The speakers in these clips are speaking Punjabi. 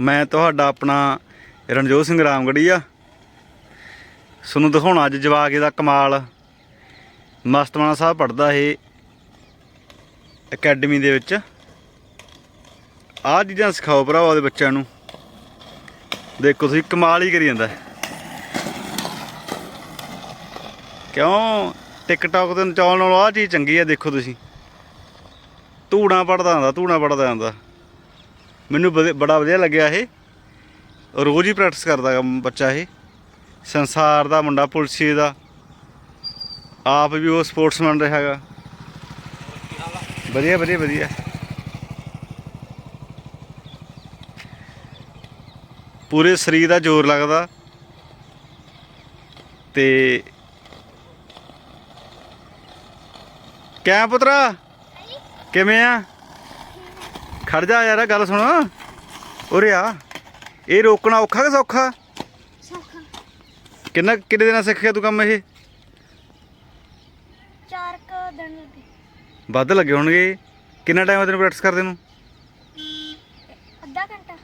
ਮੈਂ ਤੁਹਾਡਾ ਆਪਣਾ ਰਣਜੋਤ ਸਿੰਘ ਰਾਮਗੜੀਆ ਤੁਹਾਨੂੰ ਦਿਖਾਉਣਾ ਅੱਜ ਜਵਾਕ ਦਾ ਕਮਾਲ। ਮਸਤਮਾਨਾ ਸਾਹਿਬ ਪੜਦਾ ਇਹ ਅਕੈਡਮੀ ਦੇ ਵਿੱਚ। ਆਹ ਚੀਜ਼ਾਂ ਸਿਖਾਓ ਭਰਾਓ ਉਹਦੇ ਬੱਚਿਆਂ ਨੂੰ। ਦੇਖੋ ਤੁਸੀਂ ਕਮਾਲ ਹੀ ਕਰੀ ਜਾਂਦਾ। ਕਿਉਂ? ਟਿਕਟੌਕ ਤੇ ਨਚਾਉਣ ਨਾਲੋਂ ਆਹ ਚੀਜ਼ ਚੰਗੀ ਆ, ਦੇਖੋ ਤੁਸੀਂ। ਧੂਣਾ ਪੜਦਾ ਹੁੰਦਾ ਧੂਣਾ ਪੜਦਾ ਹੁੰਦਾ। ਮੈਨੂੰ ਵਧੀ- ਬੜਾ ਵਧੀਆ ਲੱਗਿਆ ਇਹ। ਰੋਜ਼ ਹੀ ਪ੍ਰੈਕਟਿਸ ਕਰਦਾ ਗਾ ਬੱਚਾ ਇਹ। ਸੰਸਾਰ ਦਾ ਮੁੰਡਾ, ਪੁਲਸੀ ਦਾ। ਆਪ ਵੀ ਉਹ ਸਪੋਰਟਸਮੈਨ ਰਿਹਾ ਹੈਗਾ ਵਧੀਆ ਵਧੀਆ ਵਧੀਆ। ਪੂਰੇ ਸਰੀਰ ਦਾ ਜ਼ੋਰ ਲੱਗਦਾ। ਤੇ ਕਿਆ ਪੁੱਤਰਾ? ਕਿਵੇਂ ਆ? ਖੜ ਜਾ ਯਾਰ ਗੱਲ ਸੁਣ। ਉਰੇ ਆ। ਇਹ ਰੋਕਣਾ ਔਖਾ ਕਿ ਸੌਖਾ? ਸੌਖਾ। ਕਿੰਨਾ ਕਿੰਨੇ ਦਿਨਾਂ ਸਿੱਖਿਆ ਤੂੰ ਕੰਮ ਇਹ? ਚਾਰ ਕ ਦਿਨ ਲੱਗੇ। ਵੱਧ ਲੱਗੇ ਹੋਣਗੇ। ਕਿੰਨਾ ਟਾਈਮ ਤੈਨੂੰ ਪ੍ਰੈਕਟਿਸ ਕਰਦੇ ਨੂੰ? ਅੱਧਾ ਘੰਟਾ।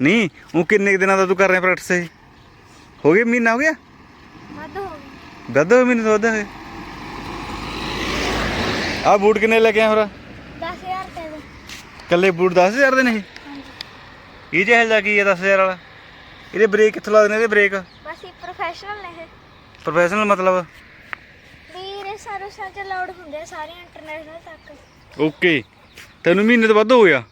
ਨਹੀਂ ਉਹ ਕਿੰਨੇ ਕੁ ਦਿਨਾਂ ਦਾ ਤੂੰ ਕਰ ਰਿਹਾ ਪ੍ਰੈਕਟਿਸ ਇਹ? ਹੋ ਗਿਆ ਮਹੀਨਾ ਹੋ ਗਿਆ? ਵੱਧ ਹੋ ਗਈ ਵੱਧ ਹੋ ਮਹੀਨੇ ਤੋਂ ਵੱਧ ਹੋਏ ਆ ਬੂਟ ਕਿੰਨੇ ਲੈ ਕੇ ਆਇਆ ਹੋਰ 10000 ਰੁਪਏ ਦੇ ਕੱਲੇ ਬੂਟ 10000 ਦੇ ਨੇ ਇਹ? ਇਹ ਜਿਹੇ ਦਾ ਕੀ ਹੈ 10000 ਵਾਲਾ? ਇਹਦੇ ਬ੍ਰੇਕ ਕਿੱਥੋਂ ਲੱਗਦੇ ਨੇ ਇਹਦੇ ਬ੍ਰੇਕ? ਬਸ ਇਹ ਪ੍ਰੋਫੈਸ਼ਨਲ ਨੇ ਇਹ। ਪ੍ਰੋਫੈਸ਼ਨਲ ਮਤਲਬ? ਵੀਰੇ ਸਾਰੇ ਸਾਂ ਚ ਲਾਉਡ ਹੁੰਦੇ ਆ ਸਾਰੇ ਇੰਟਰਨੈਸ਼ਨਲ ਤੱਕ। ਓਕੇ ਤੈਨੂੰ ਮਹੀਨੇ ਤੋਂ ਵੱਧ ਹੋ ਗਿਆ।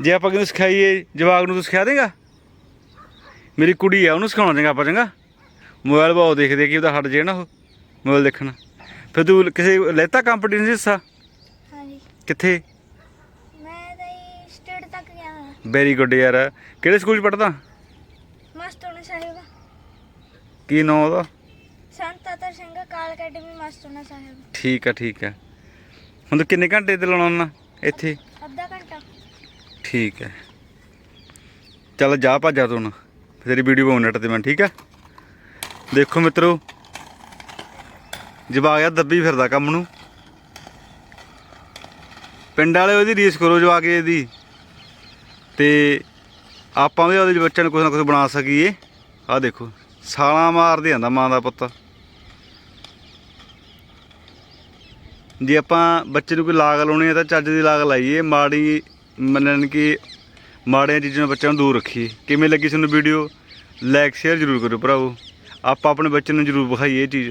ਜੇ ਆਪਾਂ ਕਿਹਨੂੰ ਸਿਖਾਈਏ ਜਵਾਕ ਨੂੰ ਤੂੰ ਸਿਖਾ ਦੇਗਾ? ਮੇਰੀ ਕੁੜੀ ਆ ਉਹਨੂੰ ਸਿਖਾਉਣਾ ਚੰਗਾ ਆਪਾਂ ਚੰਗਾ? ਮੋਬਾਈਲ ਬਹੁਤ ਦੇਖਦੇ ਕਿ ਉਹਦਾ ਹਟ ਜੇ ਨਾ ਉਹ ਮੋਬਾਈਲ ਦੇਖਣਾ। ਫਿਰ ਤੂੰ ਕਿਸੇ ਲੈਤਾ ਕੰਪੀਟੀਸ਼ਨ ਹਿੱਸਾ? ਹਾਂਜੀ। ਕਿੱਥੇ? ਸਟੇਟ ਤੱਕ ਗਿਆ ਹਾਂ ਵੈਰੀ ਗੁੱਡ ਯਾਰ। ਕਿਹੜੇ ਸਕੂਲ 'ਚ ਪੜਦਾ ਮਸਤੋਨਾ ਸਾਹਿਬ। ਕੀ ਨਾਂ ਉਹਦਾ? ਸੰਤ ਅਤਰ ਸਿੰਘ ਕਾਲ ਅਕੈਡਮੀ ਮਸਤੋਨਾ ਸਾਹਿਬ। ਠੀਕ ਆ ਠੀਕ ਆ। ਹੁਣ ਤੂੰ ਕਿੰਨੇ ਘੰਟੇ ਤੇ ਲਾਉਣਾ ਹੁੰਦਾ? ਇੱਥੇ? ਅੱਧਾ ਘੰਟਾ। ਠੀਕ ਹੈ ਚੱਲ ਜਾ ਭੱਜਾ ਤੂੰ ਹੁਣ। ਤੇਰੀ ਵੀਡੀਓ ਪਾਉਂ ਨੈਟ ਤੇ ਮੈਂ ਠੀਕ ਆ? ਦੇਖੋ ਮਿੱਤਰੋ। ਜਵਾਕ ਆ ਦੱਬੀ ਫਿਰਦਾ ਕੰਮ ਨੂੰ। ਪਿੰਡ ਵਾਲੇ ਉਹਦੀ ਰੀਸ ਕਰੋ ਜਵਾਕ ਦੀ ਤੇ ਆਪਾਂ ਵੀ ਉਹਦੇ ਬੱਚਿਆਂ ਨੂੰ ਕੁਝ ਨਾ ਕੁਝ ਬਣਾ ਸਕੀਏ। ਆਹ ਦੇਖੋ, ਸਾਲਾਂ ਮਾਰਦੇ ਆਂਦਾ ਮਾਂ ਦਾ ਪੁੱਤ। ਜੇ ਆਪਾਂ ਬੱਚੇ ਨੂੰ ਕੋਈ ਲਾਗ ਲਾਉਣੀ ਹੈ ਤਾਂ ਚੱਜ ਦੀ ਲਾਗ ਲਾਈਏ, ਮਾੜੀ ਮੰਨਣ ਕਿ ਮਾੜੀਆਂ ਚੀਜ਼ਾਂ ਨੂੰ ਬੱਚਿਆਂ ਨੂੰ ਦੂਰ ਰੱਖੀਏ। ਕਿਵੇਂ ਲੱਗੀ ਤੁਹਾਨੂੰ ਵੀਡੀਓ ਲਾਈਕ ਸ਼ੇਅਰ ਜ਼ਰੂਰ ਕਰਿਓ ਭਰਾਵੋ। ਆਪਾਂ ਆਪਣੇ ਬੱਚੇ ਨੂੰ ਜ਼ਰੂਰ ਵਿਖਾਈਏ ਇਹ ਚੀਜ਼।